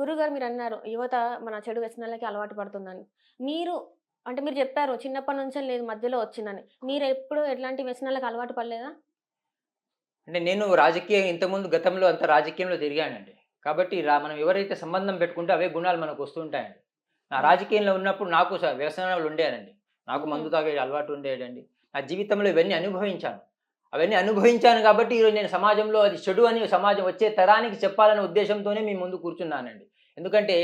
గురుగారు మీరు అన్నారు యువత మన చెడు వ్యసనాలకి అలవాటు పడుతుందని. మీరు అంటే మీరు చెప్పారు చిన్నప్పటి నుంచే లేదు మధ్యలో వచ్చిందని. మీరు ఎప్పుడు ఎట్లాంటి వ్యసనాలకు అలవాటు పడలేదా? అంటే నేను రాజకీయం ఇంతకుముందు గతంలో అంత రాజకీయంలో తిరిగానండి. కాబట్టి రా మనం ఎవరైతే సంబంధం పెట్టుకుంటే అవే గుణాలు మనకు వస్తుంటాయండి. నా రాజకీయంలో ఉన్నప్పుడు నాకు వ్యసనాలు ఉండేనండి. నాకు మందు తాగే అలవాటు ఉండేదండి. నా జీవితంలో ఇవన్నీ అనుభవించాను. అవన్నీ అనుభవించాను కాబట్టి ఈరోజు నేను సమాజంలో అది చెడు అని సమాజం వచ్చే తరానికి చెప్పాలనే ఉద్దేశంతోనే మీ ముందు కూర్చున్నానండి. ఎందుకంటే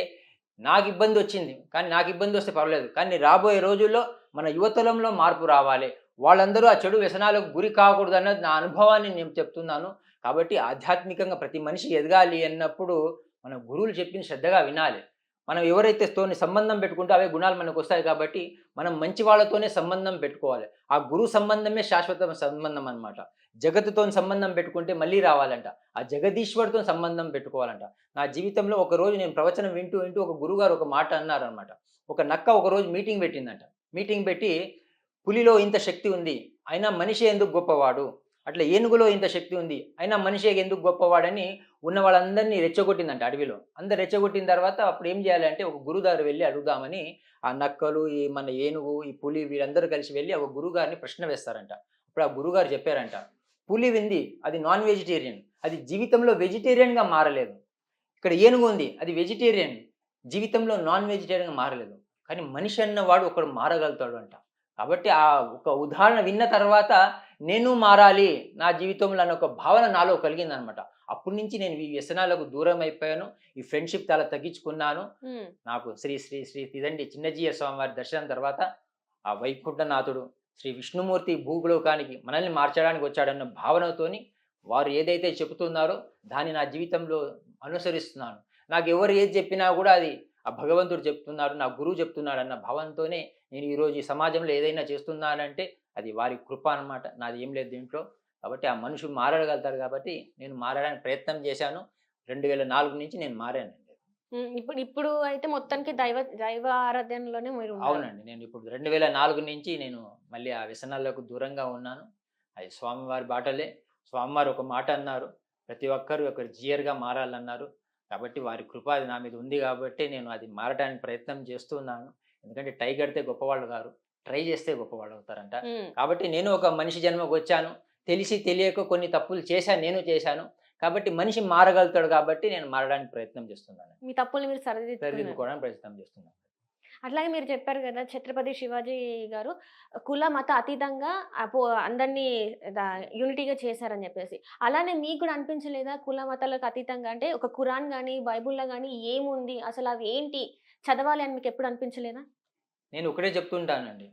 నాకు ఇబ్బంది వచ్చింది. కానీ నాకు ఇబ్బంది వస్తే పర్వాలేదు కానీ రాబోయే రోజుల్లో మన యువతలంలో మార్పు రావాలి. వాళ్ళందరూ ఆ చెడు వ్యసనాలకు గురి కాకూడదు అన్నది నా అనుభవాన్ని నేను చెప్తున్నాను. కాబట్టి ఆధ్యాత్మికంగా ప్రతి మనిషి ఎదగాలి అన్నప్పుడు మన గురువులు చెప్పిన శ్రద్ధగా వినాలి. మనం ఎవరైతే తోని సంబంధం పెట్టుకుంటే అవే గుణాలు మనకు వస్తాయి కాబట్టి మనం మంచి వాళ్ళతోనే సంబంధం పెట్టుకోవాలి. ఆ గురు సంబంధమే శాశ్వత సంబంధం అనమాట జగత్తుతో సంబంధం పెట్టుకుంటే మళ్ళీ రావాలంట. ఆ జగదీశ్వరుతో సంబంధం పెట్టుకోవాలంట. నా జీవితంలో ఒక రోజు నేను ప్రవచనం వింటూ వింటూ ఒక గురుగారు ఒక మాట అన్నారనమాట ఒక నక్క ఒక రోజు మీటింగ్ పెట్టిందంట. మీటింగ్ పెట్టి పులిలో ఇంత శక్తి ఉంది. అయినా మనిషి ఎందుకు గొప్పవాడు? అట్లా ఏనుగులో ఇంత శక్తి ఉంది? అయినా మనిషి ఎందుకు గొప్పవాడని ఉన్న వాళ్ళందరినీ రెచ్చగొట్టిందంట అడవిలో. అందరు రెచ్చగొట్టిన తర్వాత అప్పుడు ఏం చేయాలంటే ఒక గురుగారు వెళ్ళి అడుగుదామని ఆ నక్కలు ఈ మన ఏనుగు ఈ పులి వీళ్ళందరూ కలిసి వెళ్ళి ఒక గురుగారిని ప్రశ్న వేస్తారంట. అప్పుడు ఆ గురుగారు చెప్పారంట పులి వింది అది నాన్ వెజిటేరియన్ అది జీవితంలో వెజిటేరియన్గా మారలేదు. ఇక్కడ ఏనుగు ఉంది అది వెజిటేరియన్ జీవితంలో నాన్ వెజిటేరియన్గా మారలేదు. కానీ మనిషి అన్నవాడు ఒకడు మారగలుగుతాడు అంట. కాబట్టి ఆ ఒక ఉదాహరణ విన్న తర్వాత నేను మారాలి నా జీవితంలో అన్న ఒక భావన నాలో కలిగిందనమాట. అప్పటి నుంచి నేను ఈ వ్యసనాలకు దూరం అయిపోయాను ఈ ఫ్రెండ్షిప్ చాలా తగ్గించుకున్నాను. నాకు శ్రీ శ్రీ శ్రీ తిదండి చిన్నజీయ స్వామివారి దర్శనం తర్వాత ఆ వైకుంఠనాథుడు శ్రీ విష్ణుమూర్తి భూలోకానికి మనల్ని మార్చడానికి వచ్చాడన్న భావనతోని వారు ఏదైతే చెబుతున్నారో దాన్ని నా జీవితంలో అనుసరిస్తున్నాను. నాకు ఎవరు ఏది చెప్పినా కూడా అది ఆ భగవంతుడు చెప్తున్నాడు నా గురువు చెప్తున్నాడు అన్న భావంతోనే నేను ఈరోజు ఈ సమాజంలో ఏదైనా చేస్తున్నానంటే అది వారి కృప అన్నమాట. నాది ఏం లేదు దీంట్లో. కాబట్టి ఆ మనుషులు మారగలుగుతారు కాబట్టి నేను మారడానికి ప్రయత్నం చేశాను. రెండు వేల నాలుగు నుంచి నేను మారానండి. ఉమ్, ఇప్పుడు ఇప్పుడు అయితే మొత్తానికి దైవ దైవ ఆరాధనలోనే మీరు. అవునండి. నేను ఇప్పుడు రెండు వేల నాలుగు నుంచి నేను మళ్ళీ ఆ వ్యసనాలకు దూరంగా ఉన్నాను. అది స్వామివారి బాటలే. స్వామివారు ఒక మాట అన్నారు. ప్రతి ఒక్కరు ఒక జియర్గా మారాలన్నారు. కాబట్టి వారి కృప అది నా మీద ఉంది కాబట్టి నేను అది మారడానికి ప్రయత్నం చేస్తున్నాను. ఎందుకంటే టై కడితే గొప్పవాళ్ళు గారు. ట్రై చేస్తే గొప్పవాళ్ళు అవుతారంట. కాబట్టి నేను ఒక మనిషి జన్మకు వచ్చాను. తెలిసి తెలియక కొన్ని తప్పులు చేశాను నేను చేశాను. కాబట్టి మనిషి మారగలుగుతాడు కాబట్టి నేను మారడానికి ప్రయత్నం చేస్తున్నాను. మీ తప్పుల్ని మీరు సరిదిద్దుకోవడానికి ప్రయత్నం చేస్తున్నాను. అట్లాగే మీరు చెప్పారు కదా ఛత్రపతి శివాజీ గారు కుల మత అతీతంగా అపో అందరినీ యూనిటీగా చేశారని చెప్పేసి. అలానే మీకు కూడా అనిపించలేదా కుల మతాలకు అతీతంగా? అంటే ఒక ఖురాన్ కానీ బైబుల్లో కానీ ఏముంది? అసలు అవి ఏంటి? చదవాలి అని మీకు ఎప్పుడు అనిపించలేదా? నేను ఒకటే చెప్తుంటానండి.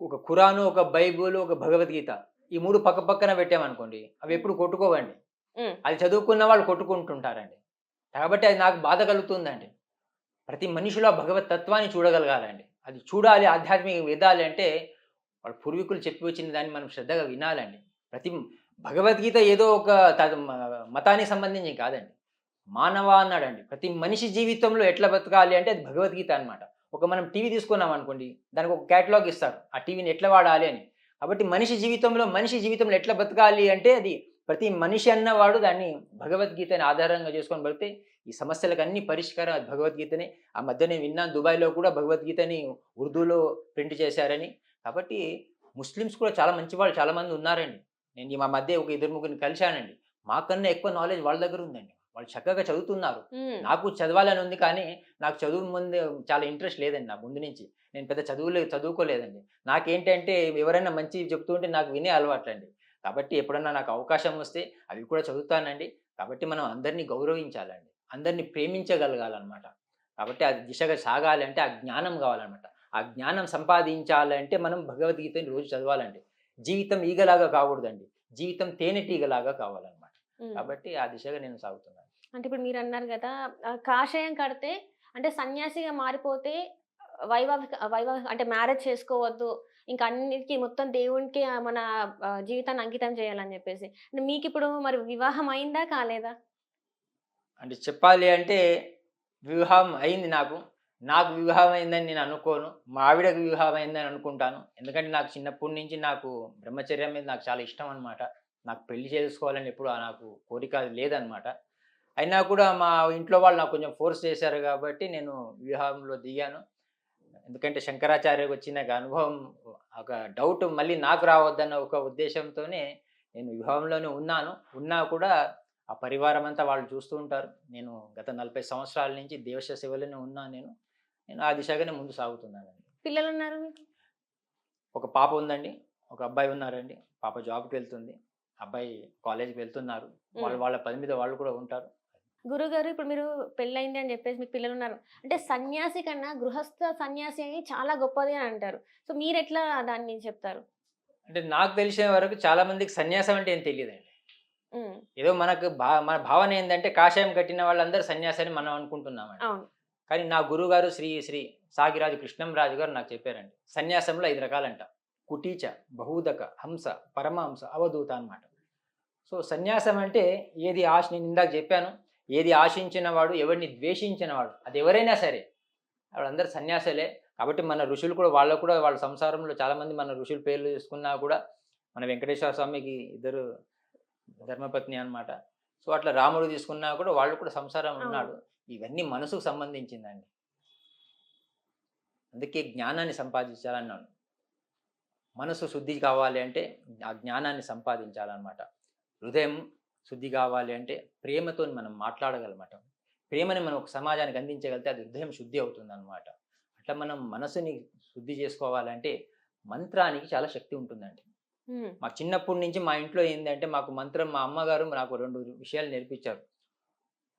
ఒక ఖురాను ఒక బైబుల్ ఒక భగవద్గీత ఈ మూడు పక్క పక్కన పెట్టామనుకోండి అవి ఎప్పుడు కొట్టుకోవండి. అది చదువుకున్న వాళ్ళు కొట్టుకుంటుంటారండి. కాబట్టి అది నాకు బాధ కలుగుతుందండి. ప్రతి మనిషిలో భగవత్ తత్వాన్ని చూడగలగాలండి. అది చూడాలి ఆధ్యాత్మిక విధాలి అంటే వాళ్ళ పూర్వీకులు చెప్పి వచ్చిన దాన్ని మనం శ్రద్ధగా వినాలండి. ప్రతి భగవద్గీత ఏదో ఒక త- మ- మతానికి సంబంధించి కాదండి. మానవ అన్నాడండి. ప్రతి మనిషి జీవితంలో ఎట్లా బతకాలి అంటే అది భగవద్గీత అనమాట ఒక మనం టీవీ తీసుకున్నాం అనుకోండి దానికి ఒక క్యాటలాగ్ ఇస్తారు. ఆ టీవీని ఎట్లా వాడాలి అని. కాబట్టి మనిషి జీవితంలో మనిషి జీవితంలో ఎట్లా బతకాలి అంటే అది ప్రతి మనిషి అన్నవాడు దాన్ని భగవద్గీతని ఆధారంగా చేసుకొని బతితే ఈ సమస్యలకు అన్ని పరిష్కారం అది భగవద్గీతనే. ఆ మధ్య నేను విన్నాను దుబాయ్లో కూడా భగవద్గీతని ఉర్దూలో ప్రింట్ చేశారని. కాబట్టి ముస్లిమ్స్ కూడా చాలా మంచి వాళ్ళు చాలా మంది ఉన్నారండి. నేను మా మధ్య ఒక ఇద్దరు ముగ్గురిని కలిశానండి. మాకన్నా ఎక్కువ నాలెడ్జ్ వాళ్ళ దగ్గర ఉందండి. వాళ్ళు చక్కగా చదువుతున్నారు. నాకు చదవాలని ఉంది కానీ నాకు చదువు ముందు చాలా ఇంట్రెస్ట్ లేదండి నా ముందు నుంచి. నేను పెద్ద చదువులే చదువుకోలేదండి. నాకేంటంటే ఎవరైనా మంచి చెప్తుంటే నాకు వినే అలవాట్లండి. కాబట్టి ఎప్పుడన్నా నాకు అవకాశం వస్తే అవి కూడా చదువుతానండి. కాబట్టి మనం అందరినీ గౌరవించాలండి. అందరినీ ప్రేమించగలగాలన్నమాట. కాబట్టి అది దిశగా సాగాలి అంటే ఆ జ్ఞానం కావాలన్నమాట. ఆ జ్ఞానం సంపాదించాలంటే మనం భగవద్గీతని రోజు చదవాలండి. జీవితం ఈగలాగా కాకూడదండి. జీవితం తేనెటీగలాగా కావాలన్నమాట. కాబట్టి ఆ దిశగా నేను సాగుతున్నాను. అంటే ఇప్పుడు మీరు అన్నారు కదా ఆ కాషాయం కడితే అంటే సన్యాసిగా మారిపోతే వైవాహిక వైవాహిక అంటే మ్యారేజ్ చేసుకోవద్దు ఇంకా అన్నిటికీ మొత్తం దేవునికి మన జీవితాన్ని అంకితం చేయాలని చెప్పేసి. అంటే మీకు ఇప్పుడు మరి వివాహం అయిందా కాలేదా? అంటే చెప్పాలి అంటే వివాహం అయింది నాకు. నాకు వివాహం అయిందని నేను అనుకోను. మా ఆవిడకు వివాహం అయిందని అనుకుంటాను. ఎందుకంటే నాకు చిన్నప్పటి నుంచి నాకు బ్రహ్మచర్యం మీద నాకు చాలా ఇష్టం అనమాట నాకు పెళ్ళి చేసుకోవాలని ఎప్పుడు నాకు కోరిక లేదనమాట అయినా కూడా మా ఇంట్లో వాళ్ళు నాకు కొంచెం ఫోర్స్ చేశారు కాబట్టి నేను వివాహంలో దిగాను. ఎందుకంటే శంకరాచార్యకు వచ్చిన అనుభవం ఒక డౌట్ మళ్ళీ నాకు రావద్దన్న ఒక ఉద్దేశంతోనే నేను వివాహంలోనే ఉన్నాను. ఉన్నా కూడా ఆ పరివారం అంతా వాళ్ళు చూస్తూ ఉంటారు. నేను గత నలభై సంవత్సరాల నుంచి దేవశ సేవలోనే ఉన్నాను నేను. నేను ఆ దిశగానే ముందు సాగుతున్నానండి పిల్లలు ఉన్నారు ఒక పాప ఉందండి. ఒక అబ్బాయి ఉన్నారండి. పాప జాబ్కి వెళ్తుంది. అబ్బాయి కాలేజీకి వెళ్తున్నారు. వాళ్ళు వాళ్ళ పని మీద వాళ్ళు కూడా ఉంటారు. గురుగారు ఇప్పుడు మీరు పెళ్ళైంది అని చెప్పేసి మీకు పిల్లలు ఉన్నారు అంటే సన్యాసి కన్నా గృహస్థ సన్యాసి అని చాలా గొప్పది అని అంటారు. సో మీరు ఎట్లా దాన్ని చెప్తారు? అంటే నాకు తెలిసిన వరకు చాలా మందికి సన్యాసం అంటే ఏం తెలియదండి. ఏదో మనకు భా మన భావన ఏంటంటే కాషాయం కట్టిన వాళ్ళందరూ సన్యాసని మనం అనుకుంటున్నామండి. అవును. కానీ నా గురువు గారు శ్రీ శ్రీ సాగిరాజు కృష్ణంరాజు గారు నాకు చెప్పారండి. సన్యాసంలో ఐదు రకాలంట. కుటీచ బహూదక హంస పరమహంస అవధూత అన్నమాట. సో సన్యాసం అంటే ఏది ఆశ నేను ఇందాక చెప్పాను. ఏది ఆశించిన వాడు ఎవరిని ద్వేషించిన వాడు అది ఎవరైనా సరే. వాళ్ళందరూ సన్యాసులే. కాబట్టి మన ఋషులు కూడా వాళ్ళకు కూడా వాళ్ళ సంసారంలో చాలామంది మన ఋషుల పేర్లు తీసుకున్నా కూడా మన వెంకటేశ్వర స్వామికి ఇద్దరు ధర్మపత్ని అన్నమాట. సో అట్లా రాముడు తీసుకున్నా కూడా వాళ్ళు కూడా సంసారం. ఉన్నాడు. ఇవన్నీ మనసుకు సంబంధించిందండి. అందుకే జ్ఞానాన్ని సంపాదించాలన్నాను మనసు శుద్ధి కావాలి అంటే ఆ జ్ఞానాన్ని సంపాదించాలన్నమాట. హృదయం శుద్ధి కావాలి అంటే ప్రేమతో మనం మాట్లాడగలమాట. ప్రేమని మనం ఒక సమాజానికి అందించగలిగితే అది హృదయం శుద్ధి అవుతుంది అనమాట అట్లా మనం మనసుని శుద్ధి చేసుకోవాలంటే మంత్రానికి చాలా శక్తి ఉంటుందండి. మాకు చిన్నప్పటి నుంచి మా ఇంట్లో ఏంటంటే మాకు మంత్రం మా అమ్మగారు నాకు రెండు విషయాలు నేర్పించారు.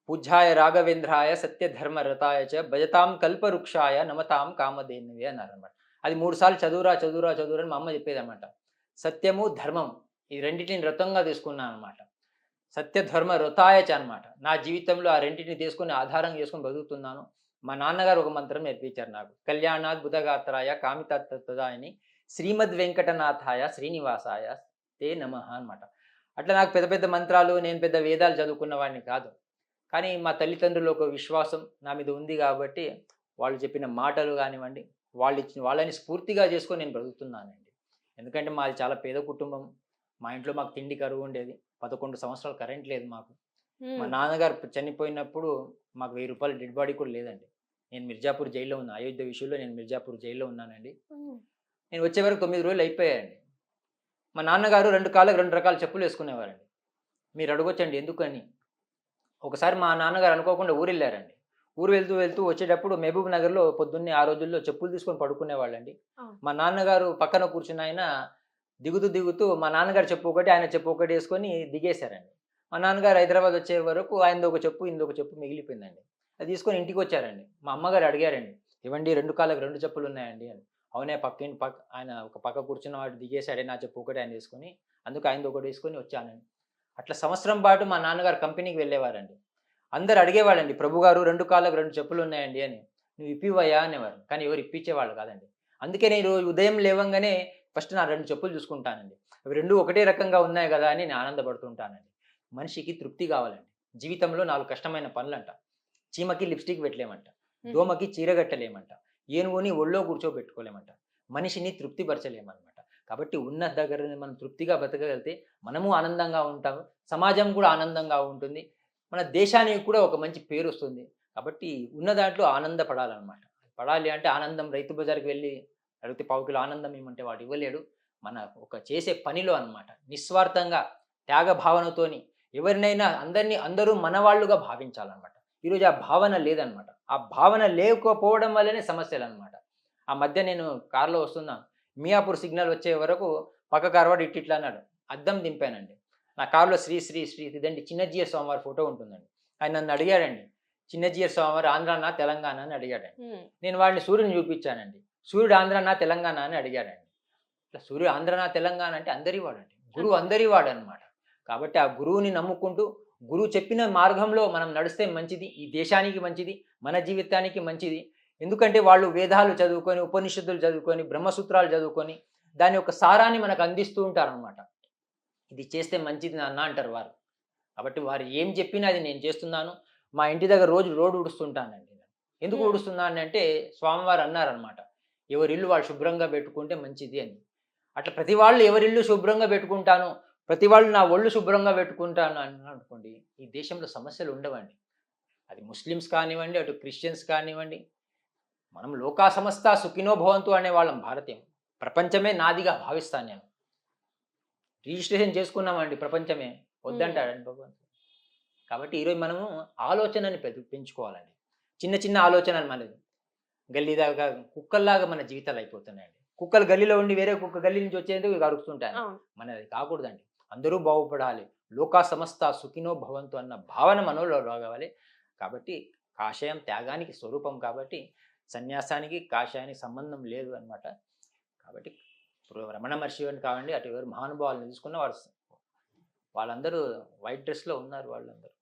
పూజ్యాయ రాఘవేంద్రాయ సత్యధర్మ రతాయ చ భజతాం కల్పవృక్షాయ నమతాం కామధేనువే అన్నారు అనమాట అది మూడు సార్లు చదువురా చదువురా చదువురా అని మా అమ్మ చెప్పేది అనమాట సత్యము ధర్మం ఈ రెండింటిని రతంగా తీసుకున్నాను అనమాట సత్యధర్మ రుతాయచ అనమాట నా జీవితంలో ఆ రెండింటిని తీసుకుని ఆధారం చేసుకుని బతుకుతున్నాను. మా నాన్నగారు ఒక మంత్రం నేర్పించారు నాకు. కళ్యాణాద్ బుధగాత్రాయ కామితత్వదాయని శ్రీమద్ వెంకటనాథాయ శ్రీనివాసాయ తే నమ అనమాట అట్లా నాకు పెద్ద పెద్ద మంత్రాలు నేను పెద్ద వేదాలు చదువుకున్న వాడిని కాదు. కానీ మా తల్లిదండ్రులు ఒక విశ్వాసం నా మీద ఉంది కాబట్టి వాళ్ళు చెప్పిన మాటలు కానివ్వండి వాళ్ళు ఇచ్చిన వాళ్ళని స్ఫూర్తిగా చేసుకొని నేను బ్రతుకుతున్నానండి. ఎందుకంటే మాది చాలా పేద కుటుంబం. మా ఇంట్లో మాకు తిండి కరువు ఉండేది. పదకొండు సంవత్సరాలు కరెంట్ లేదు మాకు. మా నాన్నగారు చనిపోయినప్పుడు మాకు వెయ్యి రూపాయలు డెడ్ బాడీ కూడా లేదండి. నేను మిర్జాపూర్ జైల్లో ఉన్నా అయోధ్య విషయంలో నేను మిర్జాపూర్ జైల్లో ఉన్నానండి. నేను వచ్చే వరకు తొమ్మిది రోజులు అయిపోయాయండి. మా నాన్నగారు రెండు కాళ్ళకు రెండు రకాల చెప్పులు వేసుకునేవారండి. మీరు అడగొచ్చండి ఎందుకని? ఒకసారి మా నాన్నగారు అనుకోకుండా ఊరు వెళ్ళారండి ఊరు వెళ్తూ వెళ్తూ వచ్చేటప్పుడు మహబూబ్ నగర్లో పొద్దున్నే ఆ రోజుల్లో చెప్పులు తీసుకొని పడుకునేవాళ్ళండి. మా నాన్నగారు పక్కన కూర్చున్న ఆయన దిగుతూ దిగుతూ మా నాన్నగారు చెప్పు ఒకటి ఆయన చెప్పు ఒకటి వేసుకొని దిగేశారండి. మా నాన్నగారు హైదరాబాద్ వచ్చే వరకు ఆయనది ఒక చెప్పు ఇంది ఒక చెప్పు మిగిలిపోయిందండి. అది తీసుకొని ఇంటికి వచ్చారండి. మా అమ్మగారు అడిగారండి ఇవ్వండి రెండు కాళ్ళకి రెండు చెప్పులు ఉన్నాయండి? అని. అవునే పక్క పక్క ఆయన ఒక పక్క కూర్చున్న వాడు దిగేశాడే నా చెప్పు ఒకటి ఆయన తీసుకొని అందుకు ఆయనది ఒకటి వేసుకొని వచ్చానండి. అట్లా సంవత్సరం పాటు మా నాన్నగారు కంపెనీకి వెళ్ళేవారండి. అందరు అడిగేవాళ్ళండి ప్రభు గారు రెండు కాళ్ళకు రెండు చెప్పులు ఉన్నాయండి? అని. నువ్వు ఇప్పివయ్యా అనేవారు. కానీ ఎవరు ఇప్పించేవాళ్ళు కాదండి. అందుకే నేను రోజు ఉదయం లేవంగానే ఫస్ట్ నా రెండు చెప్పులు చూసుకుంటానండి. అవి రెండు ఒకటే రకంగా ఉన్నాయి కదా అని నేను ఆనందపడుతుంటానండి. మనిషికి తృప్తి కావాలండి. జీవితంలో నాలుగు కష్టమైన పనులంట. చీమకి లిప్స్టిక్ పెట్టలేమంట. దోమకి చీరగట్టలేమంట ఏనుగుని ఒళ్ళో కూర్చోబెట్టుకోలేమంట. మనిషిని తృప్తిపరచలేమన్నమాట. కాబట్టి ఉన్న దగ్గర మనం తృప్తిగా బతకగలిగితే మనము ఆనందంగా ఉంటాము సమాజం కూడా ఆనందంగా ఉంటుంది. మన దేశానికి కూడా ఒక మంచి పేరు వస్తుంది. కాబట్టి ఉన్న దాంట్లో ఆనందపడాలన్నమాట. పడాలి అంటే ఆనందం. రైతు బజార్కి వెళ్ళి అడిగితే పావు కిలో ఆనందం ఏమంటే వాడు ఇవ్వలేడు. మన ఒక చేసే పనిలో అన్నమాట. నిస్వార్థంగా త్యాగ భావనతోని ఎవరినైనా అందరినీ అందరూ మనవాళ్ళుగా భావించాలన్నమాట. ఈరోజు ఆ భావన లేదనమాట ఆ భావన లేకపోవడం వల్లనే సమస్యలు అనమాట ఆ మధ్య నేను కారులో వస్తున్నాను మియాపూర్ సిగ్నల్ వచ్చే వరకు పక్క కార్వాడు ఇట్టి ఇట్లా అన్నాడు. అద్దం దింపానండి. నా కారులో శ్రీ శ్రీ శ్రీ ఇదండి చిన్నజీయ స్వామివారి ఫోటో ఉంటుందండి. ఆయన నన్ను అడిగాడండి చిన్నజీయ స్వామివారు ఆంధ్రానా తెలంగాణ? అని అడిగాడండి. నేను వాడిని సూర్యుని చూపించానండి. సూర్యుడు ఆంధ్రనా తెలంగాణ అని అడిగాడండి. ఇట్లా సూర్యుడు ఆంధ్రనా తెలంగాణ అంటే అందరి వాడండి. గురువు అందరి వాడు అనమాట కాబట్టి ఆ గురువుని నమ్ముకుంటూ గురువు చెప్పిన మార్గంలో మనం నడిస్తే మంచిది ఈ దేశానికి మంచిది మన జీవితానికి మంచిది. ఎందుకంటే వాళ్ళు వేదాలు చదువుకొని ఉపనిషత్తులు చదువుకొని బ్రహ్మసూత్రాలు చదువుకొని దాని యొక్క సారాన్ని మనకు అందిస్తూ ఉంటారు అనమాట ఇది చేస్తే మంచిది నాన్న అంటారు వారు. కాబట్టి వారు ఏం చెప్పినా అది నేను చేస్తున్నాను. మా ఇంటి దగ్గర రోజు రోడ్డు ఉడుస్తుంటానండి. ఎందుకు. ఉడుస్తున్నాను అంటే స్వామివారు అన్నారనమాట. ఎవరి ఇల్లు వాళ్ళు శుభ్రంగా పెట్టుకుంటే మంచిది అని. అట్లా ప్రతి వాళ్ళు ఎవరి ఇల్లు శుభ్రంగా పెట్టుకుంటాను ప్రతి వాళ్ళు నా ఒళ్ళు శుభ్రంగా పెట్టుకుంటాను అని అనుకోండి ఈ దేశంలో సమస్యలు ఉండవండి. అది ముస్లిమ్స్ కానివ్వండి అటు క్రిస్టియన్స్ కానివ్వండి మనం లోకా సమస్త సుఖినో భవంతు అనే వాళ్ళం భారతీయం. ప్రపంచమే నాదిగా భావిస్తాను నేను. రిజిస్ట్రేషన్ చేసుకున్నామండి ప్రపంచమే. వద్దంటాడండి భగవంతుడు. కాబట్టి ఈరోజు మనము ఆలోచనని పెంచు పెంచుకోవాలండి. చిన్న చిన్న ఆలోచనలు మనది. గల్లీ దాకా కుక్కల్లాగా మన జీవితాలు అయిపోతున్నాయండి. కుక్కలు గల్లీలో ఉండి వేరే కుక్క గల్లీ నుంచి వచ్చేందుకు అరుస్తుంటాయి మనది కాకూడదండి. అందరూ బాగుపడాలి. లోకా సమస్త సుఖినో భవంతు అన్న భావన మనలో రావాలి. కాబట్టి కాషాయం త్యాగానికి స్వరూపం కాబట్టి సన్యాసానికి కాషాయానికి సంబంధం లేదు అన్నమాట. కాబట్టి ఇప్పుడు రమణ మహర్షి అని కావండి అటు ఎవరు మహానుభావాలను తీసుకున్న వారు వాళ్ళందరూ వైట్ డ్రెస్లో ఉన్నారు వాళ్ళందరూ.